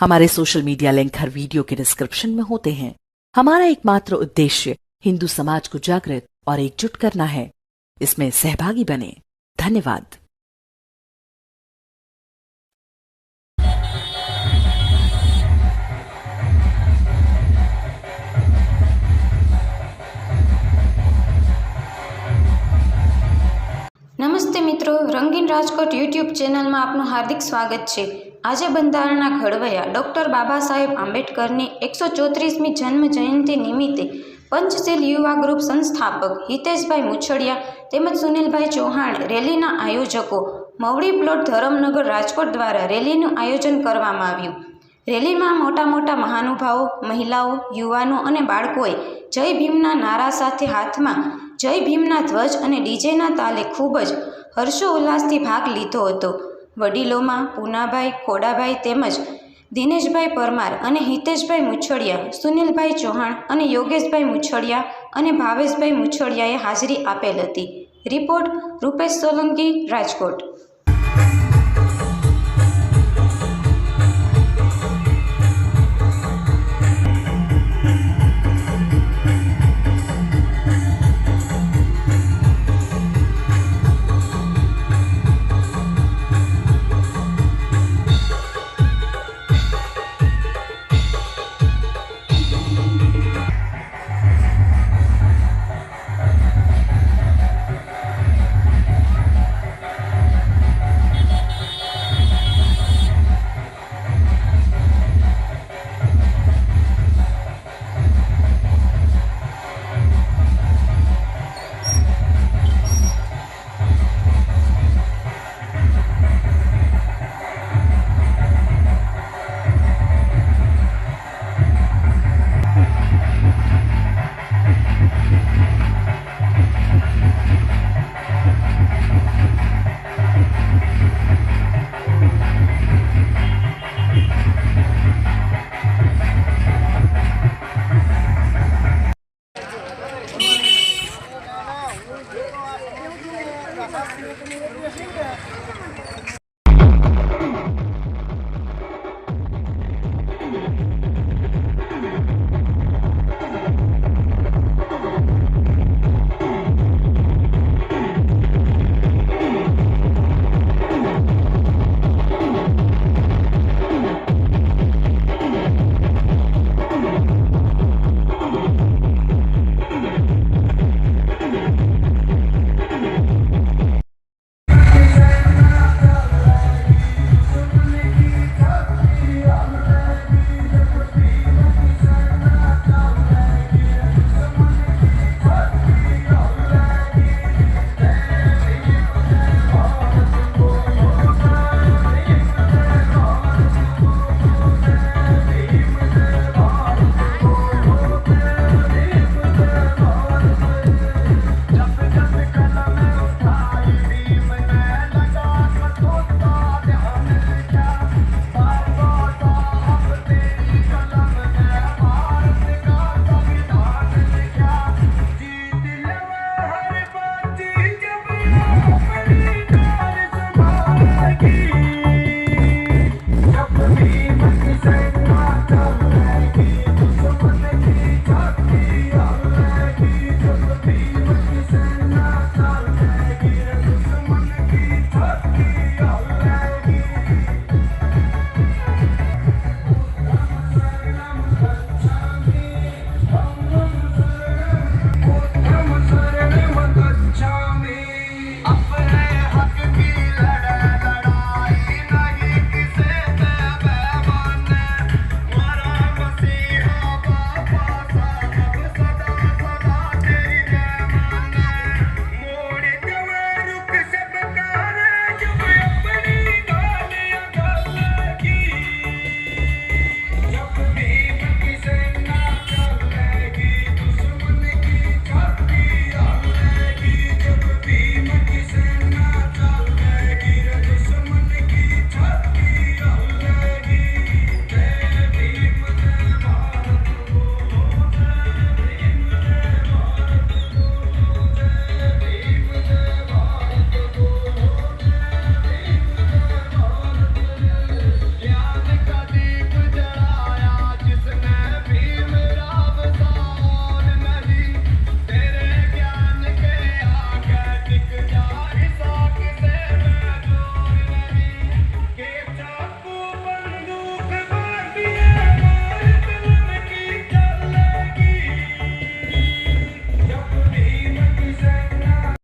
हमारे social media link हर video के डिस्क्रिप्शन में होते हैं हमारा एकमात्र उद्देश्य हिंदू समाज को जागृत और एकजुट करना है इसमें सहभागी बने धन्यवाद નમસ્તે મિત્રો રંગીન રાજકોટ યુટ્યુબ ચેનલમાં આપનું હાર્દિક સ્વાગત છે આજે બંધારણના ઘડવૈયા ડૉક્ટર બાબા સાહેબ આંબેડકરની એકસો ચોત્રીસમી જન્મ જયંતિ નિમિત્તે પંચશીલ યુવા ગ્રુપ સંસ્થાપક હિતેશભાઈ મુછડિયા તેમજ સુનિલભાઈ ચૌહાણ રેલીના આયોજકો મવડી પ્લોટ ધરમનગર રાજકોટ દ્વારા રેલીનું આયોજન કરવામાં આવ્યું. રેલીમાં મોટા મોટા મહાનુભાવો, મહિલાઓ, યુવાનો અને બાળકોએ જય ભીમના નારા સાથે હાથમાં જય ભીમના ધ્વજ અને ડીજેના તાલે ખૂબ જ હર્ષોલ્લાસથી ભાગ લીધો હતો. વડીલોમાં પૂનાભાઈ, ખોડાભાઈ તેમજ દિનેશભાઈ પરમાર અને હિતેશભાઈ મુછડિયા, સુનિલભાઈ ચૌહાણ અને યોગેશભાઈ મુછડિયા અને ભાવેશભાઈ મુછડિયાએ હાજરી આપેલ હતી. Report Rupesh Solanki, Rajkot. Thank you.